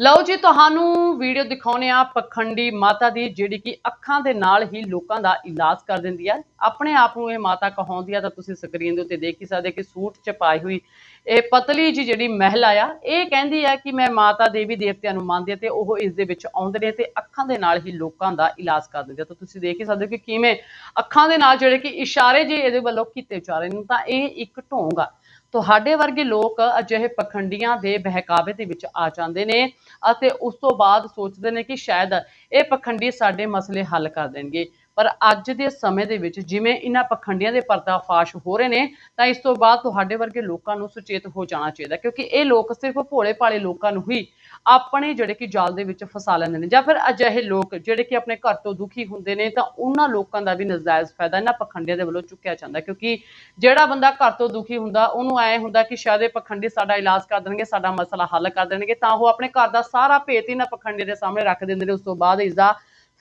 ਲਓ ਜੀ, ਤੁਹਾਨੂੰ ਵੀਡੀਓ ਦਿਖਾਉਨੇ ਆ ਪਖੰਡੀ ਮਾਤਾ ਦੀ, ਜਿਹੜੀ ਕਿ ਅੱਖਾਂ ਦੇ ਨਾਲ ਹੀ ਲੋਕਾਂ ਦਾ ਇਲਾਜ ਕਰ ਦਿੰਦੀ ਆ। ਆਪਣੇ ਆਪ ਨੂੰ ਇਹ ਮਾਤਾ ਕਹਾਉਂਦੀ ਆ, ਤਾਂ ਤੁਸੀਂ ਸਕਰੀਨ ਦੇ ਉੱਤੇ ਦੇਖ ਹੀ ਸਕਦੇ ਕਿ ਸੂਟ ਚ ਪਾਈ ਹੋਈ ਇਹ ਪਤਲੀ ਜੀ ਜਿਹੜੀ ਮਹਿਲਾ ਆ, ਇਹ ਕਹਿੰਦੀ ਆ ਕਿ ਮੈਂ ਮਾਤਾ ਦੇਵੀ ਦੇਵਤਿਆਂ ਨੂੰ ਮੰਨਦੀ ਆ ਤੇ ਉਹ ਇਸ ਦੇ ਵਿੱਚ ਆਉਂਦੇ ਨੇ ਤੇ ਅੱਖਾਂ ਦੇ ਨਾਲ ਹੀ ਲੋਕਾਂ ਦਾ ਇਲਾਜ ਕਰ ਦਿੰਦੇ ਆ। ਤਾਂ ਤੁਸੀਂ ਦੇਖ ਹੀ ਸਕਦੇ ਹੋ ਕਿ ਕਿਵੇਂ ਅੱਖਾਂ ਦੇ ਨਾਲ ਜਿਹੜੇ ਕਿ ਇਸ਼ਾਰੇ ਜੇ ਇਹਦੇ ਵੱਲੋਂ ਕੀਤੇ ਜਾ ਰਹੇ ਨੇ। ਤਾਂ ਇਹ ਇੱਕ ਢੋਂਗ ਆ। ਤੁਹਾਡੇ ਵਰਗੇ ਲੋਕ ਅਜਿਹੇ ਪਖੰਡੀਆਂ ਦੇ ਬਹਿਕਾਵੇ ਦੇ ਵਿੱਚ ਆ ਜਾਂਦੇ ਨੇ ਅਤੇ ਉਸ ਤੋਂ ਬਾਅਦ ਸੋਚਦੇ ਨੇ ਕਿ ਸ਼ਾਇਦ ਇਹ ਪਖੰਡੀ ਸਾਡੇ ਮਸਲੇ ਹੱਲ ਕਰ ਦੇਣਗੇ। ਪਰ ਅੱਜ ਦੇ ਸਮੇਂ ਦੇ ਵਿੱਚ ਜਿਵੇਂ ਇਹਨਾਂ ਪਖੰਡੀਆਂ ਦੇ ਪਰਦਾਫਾਸ਼ ਹੋ ਰਹੇ ਨੇ, ਤਾਂ ਇਸ ਤੋਂ ਬਾਅਦ ਤੁਹਾਡੇ ਵਰਗੇ ਲੋਕਾਂ ਨੂੰ ਸੁਚੇਤ ਹੋ ਜਾਣਾ ਚਾਹੀਦਾ, ਕਿਉਂਕਿ ਇਹ ਲੋਕ ਸਿਰਫ ਭੋਲੇ ਭਾਲੇ ਲੋਕਾਂ ਨੂੰ ਹੀ ਆਪਣੇ ਜਿਹੜੇ ਕਿ ਜਾਲ ਦੇ ਵਿੱਚ ਫਸਾ ਲੈਂਦੇ ਨੇ। ਜਾਂ ਫਿਰ ਅਜਿਹੇ ਲੋਕ ਜਿਹੜੇ ਕਿ ਆਪਣੇ ਘਰ ਤੋਂ ਦੁਖੀ ਹੁੰਦੇ ਨੇ, ਤਾਂ ਉਹਨਾਂ ਲੋਕਾਂ ਦਾ ਵੀ ਨਜਾਇਜ਼ ਫਾਇਦਾ ਇਹਨਾਂ ਪਖੰਡੀਆਂ ਦੇ ਵੱਲੋਂ ਚੁੱਕਿਆ ਜਾਂਦਾ, ਕਿਉਂਕਿ ਜਿਹੜਾ ਬੰਦਾ ਘਰ ਤੋਂ ਦੁਖੀ ਹੁੰਦਾ, ਉਹਨੂੰ ਐ ਹੁੰਦਾ ਕਿ ਸ਼ਾਇਦ ਇਹ ਪਖੰਡੀ ਸਾਡਾ ਇਲਾਜ ਕਰ ਦੇਣਗੇ, ਸਾਡਾ ਮਸਲਾ ਹੱਲ ਕਰ ਦੇਣਗੇ, ਤਾਂ ਉਹ ਆਪਣੇ ਘਰ ਦਾ ਸਾਰਾ ਭੇਤ ਇਹਨਾਂ ਪਖੰਡੀ ਦੇ ਸਾਹਮਣੇ ਰੱਖ ਦਿੰਦੇ ਨੇ, ਉਸ ਤੋਂ ਬਾਅਦ ਇਸ ਦਾ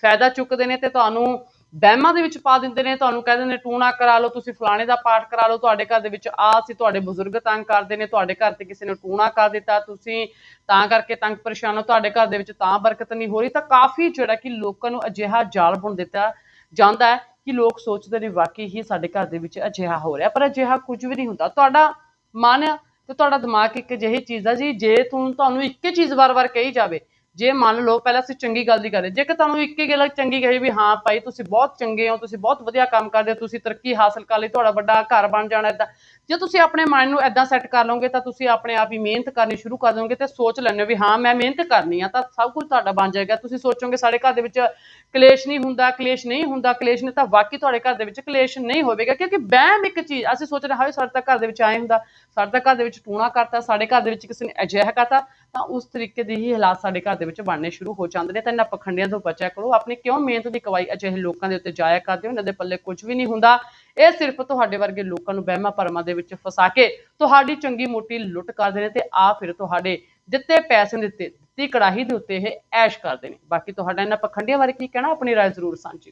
ਫਾਇਦਾ ਚੁੱਕਦੇ ਨੇ ਤੇ ਤੁਹਾਨੂੰ ਵਹਿਮਾਂ ਦੇ ਵਿੱਚ ਪਾ ਦਿੰਦੇ ਨੇ, ਤੁਹਾਨੂੰ ਕਹਿੰਦੇ ਨੇ, ਟੂਣਾ ਕਰਾ ਲਓ, ਤੁਸੀਂ ਫਲਾਣੇ ਦਾ ਪਾਠ ਕਰਾ ਲਓ, ਤੁਹਾਡੇ ਘਰ ਦੇ ਵਿੱਚ ਆ ਸੀ ਤੁਹਾਡੇ ਬਜ਼ੁਰਗ ਤੰਗ ਕਰਦੇ ਨੇ, ਤੁਹਾਡੇ ਘਰ ਤੇ ਕਿਸੇ ਨੇ ਟੂਣਾ ਕਰ ਦਿੱਤਾ, ਤੁਸੀਂ ਤਾਂ ਕਰਕੇ ਤੰਗ ਪਰੇਸ਼ਾਨ ਹੋ, ਤੁਹਾਡੇ ਘਰ ਦੇ ਵਿੱਚ ਤਾਂ ਬਰਕਤ ਨਹੀਂ ਹੋ ਰਹੀ, ਤਾਂ ਕਾਫੀ ਜਿਹੜਾ ਕਿ ਲੋਕਾਂ ਨੂੰ ਅਜਿਹਾ ਜਾਲ ਬੁਣ ਦਿੱਤਾ ਜਾਂਦਾ ਹੈ ਕਿ ਲੋਕ ਸੋਚਦੇ ਨੇ ਵਾਕਈ ਹੀ ਸਾਡੇ ਘਰ ਦੇ ਵਿੱਚ ਅਜਿਹਾ ਹੋ ਰਿਹਾ, ਪਰ ਅਜਿਹਾ ਕੁਝ ਵੀ ਨਹੀਂ ਹੁੰਦਾ। ਤੁਹਾਡਾ ਮਨ ਤੇ ਤੁਹਾਡਾ ਦਿਮਾਗ ਇੱਕ ਅਜਿਹੀ ਚੀਜ਼ ਆ ਜੀ, ਜੇ ਤੁਹਾਨੂੰ ਤੁਹਾਨੂੰ ਇੱਕ ਚੀਜ਼ ਵਾਰ-ਵਾਰ ਕਹੀ ਜਾਵੇ ਜੇ ਮੰਨ ਲਓ ਪਹਿਲਾਂ ਅਸੀਂ ਚੰਗੀ ਗੱਲ ਦੀ ਕਰੇ ਜੇਕਰ ਤੁਹਾਨੂੰ ਇੱਕ ਹੀ ਗੱਲ ਚੰਗੀ ਕਹੇ ਵੀ ਹਾਂ ਭਾਈ ਤੁਸੀਂ ਬਹੁਤ ਚੰਗੇ ਹੋ, ਤੁਸੀਂ ਬਹੁਤ ਵਧੀਆ ਕੰਮ ਕਰਦੇ ਹੋ, ਤੁਸੀਂ ਤਰੱਕੀ ਹਾਸਲ ਕਰ ਲਈ, ਤੁਹਾਡਾ ਵੱਡਾ ਘਰ ਬਣ ਜਾਣਾ ਇਦਾਂ ਜੇ ਤੁਸੀਂ ਆਪਣੇ ਮਾਈਂਡ ਨੂੰ ਇਦਾਂ ਸੈੱਟ ਕਰ ਲਓਗੇ ਤਾਂ ਤੁਸੀਂ ਆਪਣੇ ਆਪ ਹੀ ਮਿਹਨਤ ਕਰਨੀ ਸ਼ੁਰੂ ਕਰ ਦੋਗੇ ਤੇ ਸੋਚ ਲੈਣੇ ਵੀ ਹਾਂ ਮੈਂ ਮਿਹਨਤ ਕਰਨੀ ਆ ਤਾਂ ਸਭ ਕੁਝ ਤੁਹਾਡਾ ਬਣ ਜਾਏਗਾ। ਤੁਸੀਂ ਸੋਚੋਗੇ ਸਾਡੇ ਘਰ ਦੇ ਵਿੱਚ ਕਲੇਸ਼ ਨਹੀਂ ਹੁੰਦਾ, ਕਲੇਸ਼ ਨਹੀਂ ਹੁੰਦਾ, ਕਲੇਸ਼ ਨੇ ਤਾਂ ਵਾਕਈ ਤੁਹਾਡੇ ਘਰ ਦੇ ਵਿੱਚ ਕਲੇਸ਼ ਨਹੀਂ ਹੋਵੇਗਾ ਕਿਉਂਕਿ ਬਹਿਮ ਇੱਕ ਚੀਜ਼, ਅਸੀਂ ਸੋਚ ਸੋਚਦੇ ਹਾਂ ਸਾਡੇ ਤਾਂ ਘਰ ਦੇ ਵਿੱਚ ਆਏ ਹੁੰਦਾ, ਸਾਡੇ ਤਾਂ ਘਰ ਦੇ ਵਿੱਚ ਟੂਣਾ ਕਰਤਾ, ਸਾਡੇ ਘਰ ਦੇ ਵਿੱਚ ਕਿਸੇ ਨੇ ਅਜਿਹਾ ਕਰਤਾ ਤਾਂ ਉਸ ਤਰੀਕੇ ਦੇ ਹੀ ਹਾਲਾਤ ਸਾਡੇ ਘਰ ਦੇ ਵਿੱਚ ਬਣਨੇ ਸ਼ੁਰੂ ਹੋ ਜਾਂਦੇ ਨੇ। ਤਾਂ ਇਹਨਾਂ ਪਖੰਡੀਆਂ ਤੋਂ ਬਚਿਆ ਕਰੋ। ਆਪਣੀ ਕਿਉਂ ਮਿਹਨਤ ਦੀ ਕਵਾਈ ਅਜਿਹੇ ਲੋਕਾਂ ਦੇ ਉੱਤੇ ਜਾਇਆ ਕਰਦੇ ਹੋ? ਇਹਨਾਂ ਦੇ ਪੱਲੇ ਕੁਝ ਵੀ ਨਹੀਂ ਹੁੰਦਾ। ਇਹ ਸਿਰਫ ਤੁਹਾਡੇ ਵਰਗੇ ਲੋਕਾਂ ਨੂੰ ਵਹਿਮਾਂ ਭਰਮਾਂ ਦੇ ਵਿੱਚ ਫਸਾ ਕੇ ਤੁਹਾਡੀ ਚੰਗੀ ਮੋਟੀ ਲੁੱਟ ਕਰਦੇ ਨੇ ਤੇ ਆ ਫਿਰ ਤੁਹਾਡੇ ਦਿੱਤੇ ਪੈਸੇ ਦੇ ਉੱਤੇ, ਦਿੱਤੀ ਕੜਾਹੀ ਦੇ ਉੱਤੇ ਇਹ ਐਸ਼ ਕਰਦੇ ਨੇ। ਬਾਕੀ ਤੁਹਾਡਾ ਇਹਨਾਂ ਪਖੰਡੀਆਂ ਬਾਰੇ ਕੀ ਕਹਿਣਾ? ਆਪਣੀ ਰਾਏ ਜ਼ਰੂਰ ਸਾਂਝੀ ਕਰੋ।